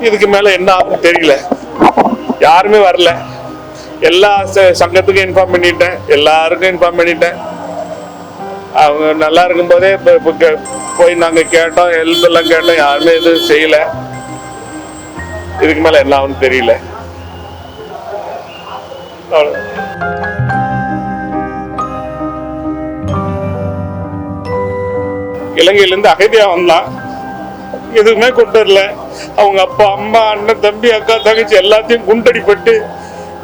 இதுக்கு மேல என்ன ஆகும் தெரியல. யாருமே வரல. எல்லா சங்கத்துக்கும் இன்ஃபார்ம் பண்ணிட்டேன். எல்லாருக்கும் இன்ஃபார்ம் பண்ணிட்டேன். அவங்க நல்லா இருக்கும்போதே போதே போய் நாங்க கேட்டோம் ஹெல்ப் எல்லாம் கேட்டோம். யாருமே எதுவும் செய்யல. இதுக்கு மேல என்ன ஆகும்னு தெரியல. அவ்வளவு. இலங்கையிலேருந்து அகதியா வந்தான். எதுவுமே கொண்டு வரல. அவங்க அப்பா அம்மா அண்ணன் தம்பி அக்கா தங்கச்சி எல்லாத்தையும் குண்டடிப்பட்டு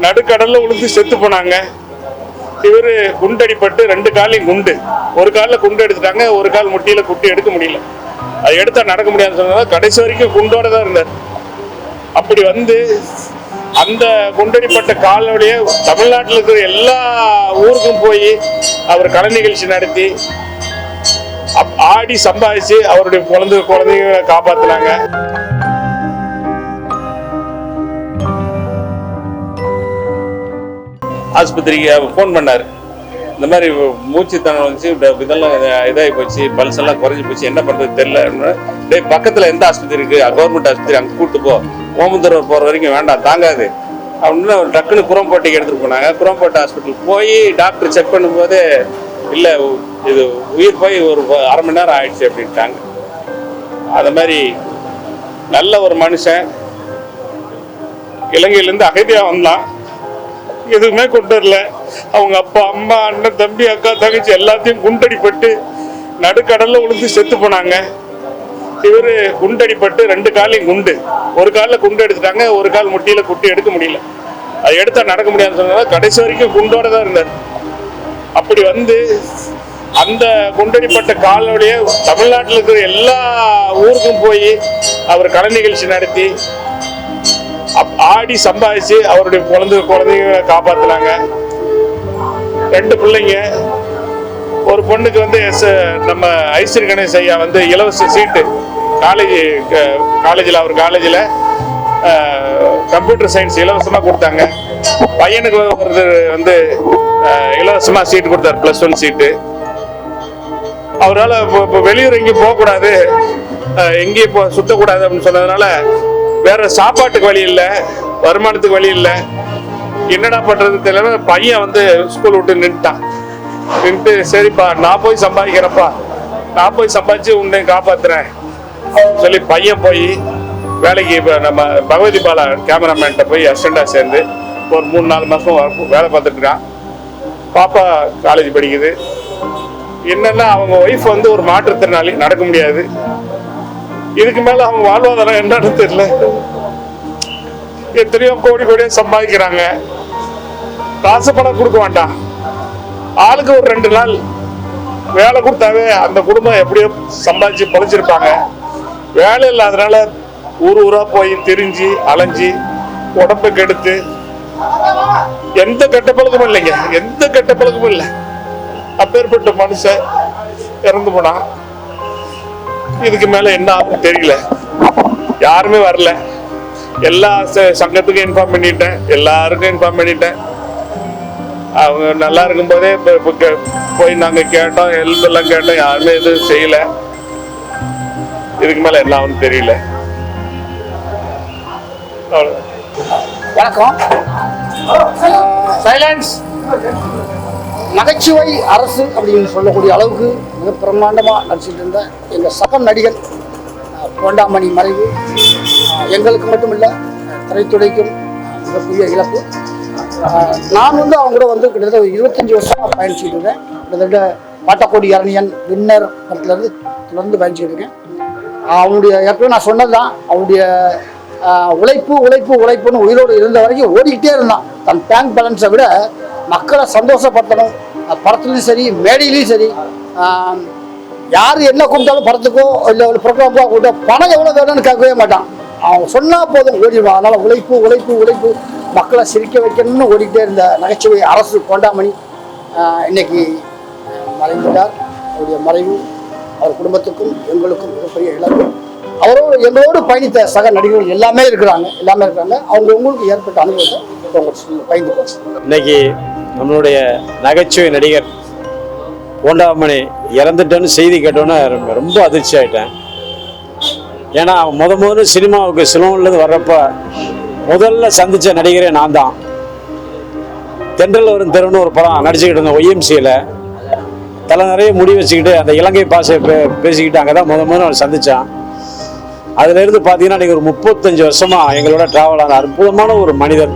நடுக்கடல்ல விழுந்து செத்து போனாங்க. இவர் குண்டடிப்பட்டு ரெண்டு காலையும் குண்டு. ஒரு காலில் குண்டு எடுத்துட்டாங்க ஒரு கால் முட்டியில் குட்டி எடுக்க முடியல. அது எடுத்தால் நடக்க முடியாதுன்னு சொன்னதால கடைசி வரைக்கும் குண்டோட தான் இருந்தார். அப்படி வந்து அந்த குண்டடிப்பட்ட காலோடைய தமிழ்நாட்டில் இருக்கிற எல்லா ஊருக்கும் போய் அவர் கலை நிகழ்ச்சி நடத்தி ஆடி சம்பாதிச்சு அவருடைய குழந்தை குழந்தைங்களை காப்பாத்தினாங்க. ஆஸ்பத்திரிக்கு ஃபோன் பண்ணார். இந்த மாதிரி மூச்சு தனம் வந்துச்சு இதெல்லாம் இதாகி போச்சு பல்ஸ் எல்லாம் குறைஞ்சி போச்சு என்ன பண்ணுறது தெரியல. டே பக்கத்தில் எந்த ஆஸ்பத்திரி இருக்குது கவர்மெண்ட் ஆஸ்பத்திரி அங்கே கூட்டு போ. ஓமந்தூர் போகிற வரைக்கும் வேண்டாம் தாங்காது. அப்படின்னு டக்குன்னு குரம்போட்டைக்கு எடுத்துகிட்டு போனாங்க. குரம்போட்டை ஹாஸ்பிட்டல் போய் டாக்டர் செக் பண்ணும்போது இல்லை இது உயிர் போய் ஒரு அரை மணி நேரம் ஆயிடுச்சு அப்படின்ட்டாங்க. அது மாதிரி நல்ல ஒரு மனுஷன் இலங்கையிலேருந்து அகதியாக வந்தான். எதுவுமே கொண்டு வரல. அவங்க அப்பா அம்மா அண்ணன் தம்பி அக்கா தங்கச்சி எல்லாத்தையும் குண்டடிப்பட்டு நடுக்கடலில் விழுந்து செத்து போனாங்க. இவர் குண்டடிப்பட்டு ரெண்டு காலையும் குண்டு. ஒரு காலில் குண்டு எடுத்துட்டாங்க ஒரு கால் முட்டியில் குட்டி எடுக்க முடியல. அது எடுத்தால் நடக்க முடியாதுன்னு சொன்னாங்க கடைசி வரைக்கும் குண்டோட தான் இருந்தார். அப்படி வந்து அந்த குண்டடிப்பட்ட காலனுடைய தமிழ்நாட்டில் இருக்கிற எல்லா ஊருக்கும் போய் அவர் கலை நிகழ்ச்சி நடத்தி அப்- ஆடி சம்பாதிச்சு அவருடைய குழந்தை குழந்தைங்களை காப்பாத்துனாங்க. ரெண்டு பிள்ளைங்க. ஒரு பொண்ணுக்கு வந்து எஸ் நம்ம ஐஸ்வரி கணேஷ் ஐயா வந்து இலவச சீட்டு. காலேஜ் காலேஜில் அவர் காலேஜில் கம்ப்யூட்டர் சயின்ஸ் இலவசமாக கொடுத்தாங்க. பையனுக்கு ஒரு வந்து இலவசமாக இலவசமா சீட் கொடுத்தாரு ப்ளஸ் ஒன் சீட்டு. அவரால் இப்போ வெளியூர் எங்கேயும் போகக்கூடாது எங்கேயும் இப்போ சுத்தக்கூடாது அப்படின்னு சொன்னதுனால வேற சாப்பாட்டுக்கு வழி இல்லை வருமானத்துக்கு வழி இல்லை. என்னடா பண்ணுறது தெரியல பையன் வந்து ஸ்கூல் விட்டு நின்ட்டான் நின்ட்டு சரிப்பா நான் போய் சம்பாதிக்கிறேன்ப்பா. நான் போய் சம்பாதிச்சு உன்னை காப்பாத்துறேன். சொல்லி பையன் போய் வேலைக்கு இப்போ நம்ம பகவதி பாலா கேமராமேன்கிட்ட போய் அசிஸ்டண்டாக சேர்ந்து ஒரு மூணு நாலு மாதம் வேலை பார்த்துட்ருக்கான். பாப்பா காலேஜ் படிக்குது. என்னென்னா அவங்க ஒய்ஃப் வந்து ஒரு மாற்றுத்திறனாளி நடக்க முடியாது. இதுக்கு மேலே அவங்க வாழ்வாதாரம் என்னன்னு தெரியல. எத்தனையோ கோடி கோடியாக சம்பாதிக்கிறாங்க. காசு பணம் கொடுக்க வேண்டாம் ஆளுக்கு ஒரு ரெண்டு நாள் வேலை கொடுத்தாவே அந்த குடும்பம் எப்படியோ சம்பாதிச்சு பொழைச்சிருப்பாங்க. வேலை இல்லாதனால ஊர் ஊராக போய் திரிஞ்சு அலைஞ்சு உடம்பு கெடுத்து எந்த கெட்ட பழக்கமும் இல்லைங்க. எந்த கெட்ட பழக்கமும் இல்லை. அப்பேற்பட்ட மனுஷன் இறந்து போனா இதுக்கு மேல என்ன ஆகும் தெரியல. யாருமே வரல. எல்லா சங்கத்துக்கும் இன்ஃபார்ம் பண்ணிட்டேன். எல்லாருக்கும் இன்ஃபார்ம் பண்ணிட்டேன். அவங்க நல்லா இருக்கும் போதே போய் நாங்க கேட்டோம் ஹெல்ப் எல்லாம் கேட்டோம் யாருமே எதுவும் செய்யல. இதுக்கு மேல என்ன ஆகும்னு தெரியல. வணக்கம். சைலன்ஸ் நகைச்சுவை அரசு அப்படின்னு சொல்லக்கூடிய அளவுக்கு மிக பிரம்மாண்டமாக நடிச்சிட்டு இருந்த எங்கள் சக நடிகர் அஹ், மறைவு எங்களுக்கு மட்டும் இல்லை திரைத்துறைக்கும் மிகப்பெரிய இழப்பு. நான் வந்து அவங்க கூட வந்து கிட்டத்தட்ட ஒரு இருபத்தஞ்சி வருஷமாக பயணிச்சுட்டு இருக்கேன். கிட்டத்தட்ட பாட்டக்கோடி அரணியன் வின்னர் படத்துலேருந்து தொடர்ந்து பயணிச்சுட்டு இருக்கேன். அவனுடைய ஏற்கனவே நான் சொன்னது தான் அவனுடைய உழைப்பு உழைப்பு உழைப்புன்னு உயிரோடு இருந்த வரைக்கும் ஓடிக்கிட்டே இருந்தான். தன் பேங்க் பேலன்ஸை விட மக்களை சந்தோஷப்படுத்தணும். படத்துலையும் சரி மேடையிலையும் சரி யார் என்ன கூப்பிட்டாலும் படத்துக்கோ இல்லை ஒரு ப்ரோக்ராமுக்கோ கூப்பிட்டா பணம் எவ்வளோ வேணும்னு கேட்கவே மாட்டான். அவன் சொன்னால் போதும் ஓடிடுவான். அதனால் உழைப்பு உழைப்பு உழைப்பு. மக்களை சிரிக்க வைக்கணும்னு ஓடிக்கிட்டே இருந்த நகைச்சுவை அரசு கொண்டாமணி இன்னைக்கு மறைந்துட்டார். அவருடைய மறைவு அவர் குடும்பத்துக்கும் எங்களுக்கும் மிகப்பெரிய இழப்பு. அவரோடு எங்களோடு பயணித்த சக நடிகர்கள் எல்லாமே இருக்கிறாங்க எல்லாமே இருக்கிறாங்க. அவங்க உங்களுக்கு ஏற்பட்ட அனுபவத்தை பயந்து போச்சு. இன்னைக்கு நம்மளுடைய நகைச்சுவை நடிகர் கோண்டாமணி இறந்துட்டேன்னு செய்தி கேட்டோன்னே ரொம்ப ரொம்ப அதிர்ச்சி ஆயிட்டேன். ஏன்னா முத முதல்ல சினிமாவுக்கு சிலோன்லேருந்து வர்றப்ப முதல்ல சந்தித்த நடிகரே நான் தான். தென்றல் வரும் தெருன்னு ஒரு படம் நடிச்சுக்கிட்டு இருந்தேன் ஒய்எம்சியில். தலை நிறைய முடி வச்சுக்கிட்டு அந்த இலங்கை பாஷையை பே பேசிக்கிட்டு அங்கே தான் முத முதல்ல நான் சந்தித்தான் அதுலேருந்து பார்த்தீங்கன்னா இன்றைக்கி ஒரு முப்பத்தஞ்சு வருஷமாக எங்களோட ட்ராவல் ஆன அற்புதமான ஒரு மனிதன்.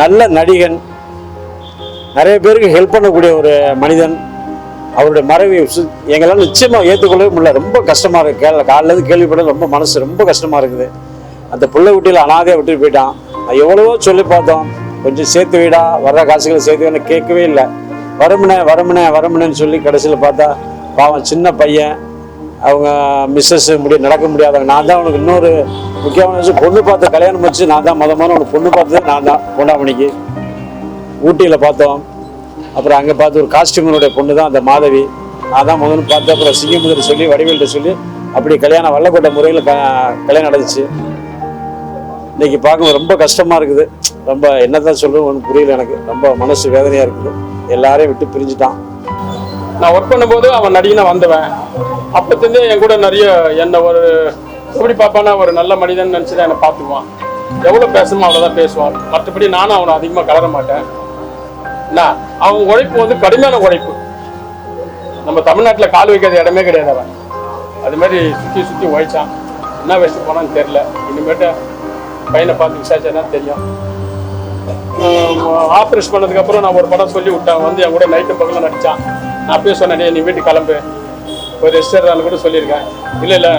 நல்ல நடிகன் நிறைய பேருக்கு ஹெல்ப் பண்ணக்கூடிய ஒரு மனிதன். அவருடைய மறைவை எங்களால் நிச்சயமாக ஏற்றுக்கொள்ளவே முடியல. ரொம்ப கஷ்டமாக இருக்குது கேள்வி காலிலேருந்து கேள்விப்பட ரொம்ப மனசு ரொம்ப கஷ்டமாக இருக்குது. அந்த பிள்ளை குட்டியில் அனாதையாக விட்டுட்டு போயிட்டான். நான் எவ்வளவோ சொல்லி பார்த்தோம். கொஞ்சம் சேர்த்து வீடா வர்ற காசுகளை சேர்த்து வைடா கேட்கவே இல்லை. வரமுனே வரமுனே வரமுனேன்னு சொல்லி கடைசியில் பார்த்தா பாவம் சின்ன பையன் அவங்க மிஸ்ஸஸ் முடி நடக்க முடியாதவங்க. நான் தான் அவனுக்கு இன்னொரு முக்கியமான விஷயம் பொண்ணு பார்த்து கல்யாணம் வச்சு நான் தான் முத முதல்ல பொண்ணு பார்த்தது நான் தான் பொண்டாமணிக்கு. ஊட்டியில் பார்த்தோம். அப்புறம் அங்கே பார்த்து ஒரு காஸ்டியூமனுடைய பொண்ணு தான் அந்த மாதவி. நான் தான் முதல்ல பார்த்து அப்புறம் சிங்கமுதர் சொல்லி வடிவேல்கிட்ட சொல்லி அப்படி கல்யாணம் வல்லக்கோட்டை முறையில் க கல்யாணம் நடந்துச்சு. இன்னைக்கு பார்க்க ரொம்ப கஷ்டமாக இருக்குது. ரொம்ப என்னதான் சொல்லணும் ஒன்றும் புரியல எனக்கு. ரொம்ப மனசு வேதனையாக இருக்குது. எல்லாரையும் விட்டு பிரிஞ்சுட்டான். நான் ஒர்க் பண்ணும்போது அவன் நடிகனா வந்துவேன் அப்பத்துலேருந்தே என் கூட நிறைய என்னை ஒரு எப்படி பார்ப்பானா ஒரு நல்ல மனிதன் நினச்சி தான் என்னை பார்த்துக்குவான் எவ்வளோ பேசணுமோ அவ்வளோதான் பேசுவான் மற்றபடி நானும் அவனை அதிகமாக கலர மாட்டேன் என்ன அவன் உழைப்பு வந்து கடுமையான உழைப்பு நம்ம தமிழ்நாட்டில் கால் வைக்காத இடமே கிடையாது அவன் அது மாதிரி சுற்றி சுற்றி உழைச்சான் என்ன வயசுக்கு போனான்னு தெரில இனிமேட்டு பையனை பார்த்து விசாரிச்சா தெரியும் ஆப்ரேஷன் பண்ணதுக்கப்புறம் நான் ஒரு படம் சொல்லி விட்டேன் வந்து என் கூட நைட்டு பகலில் நடித்தான் நான் அப்பயே சொன்னேன் "டேய், நீ வீட்டுக்கு கிளம்பு. ஒரு ரெஸ்டாரண்ட் கூட சொல்லியிருக்கேன். இல்லை இல்லை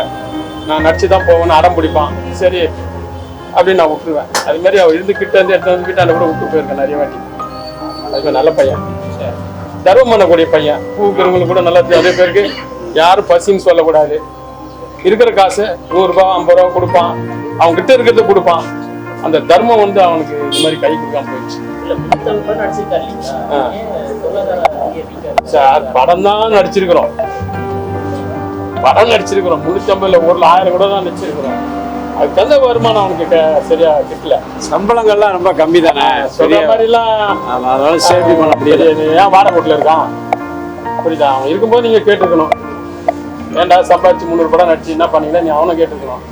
நான் நடிச்சு தான் போவேன்னு அடம் பிடிப்பான். சரி அப்படின்னு நான் விட்டுருவேன். அது மாதிரி அவன் இருந்து கிட்ட இருந்து எடுத்து வந்து வீட்டாண்ட கூட விட்டு போயிருக்கேன் நிறைய வாட்டி. அது மாதிரி நல்ல பையன். தர்மம் பண்ணக்கூடிய பையன். பூக்கிறவங்களுக்கு கூட நல்லா. அதே பேருக்கு யாரும் பசின்னு சொல்லக்கூடாது. இருக்கிற காசு நூறுரூபா ஐம்பது ரூபா கொடுப்பான். அவன் கிட்ட இருக்கிறத கொடுப்பான். அந்த தர்மம் வந்து அவனுக்கு இது மாதிரி கை கொடுக்காம போயிடுச்சு. சார் படம் தான் நடிச்சிருக்கிறோம். படம் நடிச்சிருக்கிறோம். முன்னூத்தி ஐம்பதுல ஊர்ல ஆயிரம் கூட தான் நடிச்சிருக்கிறோம். அதுக்கு தகுந்த வருமானம் அவனுக்கு சரியா கிட்டல. சம்பளங்கள்லாம் ரொம்ப கம்மி தானே? சொல்ற மாதிரிலாம் அதனால சேஃப்டி பண்ண முடியல. சரி, ஏன் வாடகை வீட்டுல இருக்கான்? புரியுதா? அவன் இருக்கும்போது நீங்க கேட்டிருக்கணும். ஏன்டா சம்பாதிச்சு முந்நூறு படம் நடிச்சு என்ன பண்ணீங்கன்னா நீ அவனை கேட்டிருக்கணும்.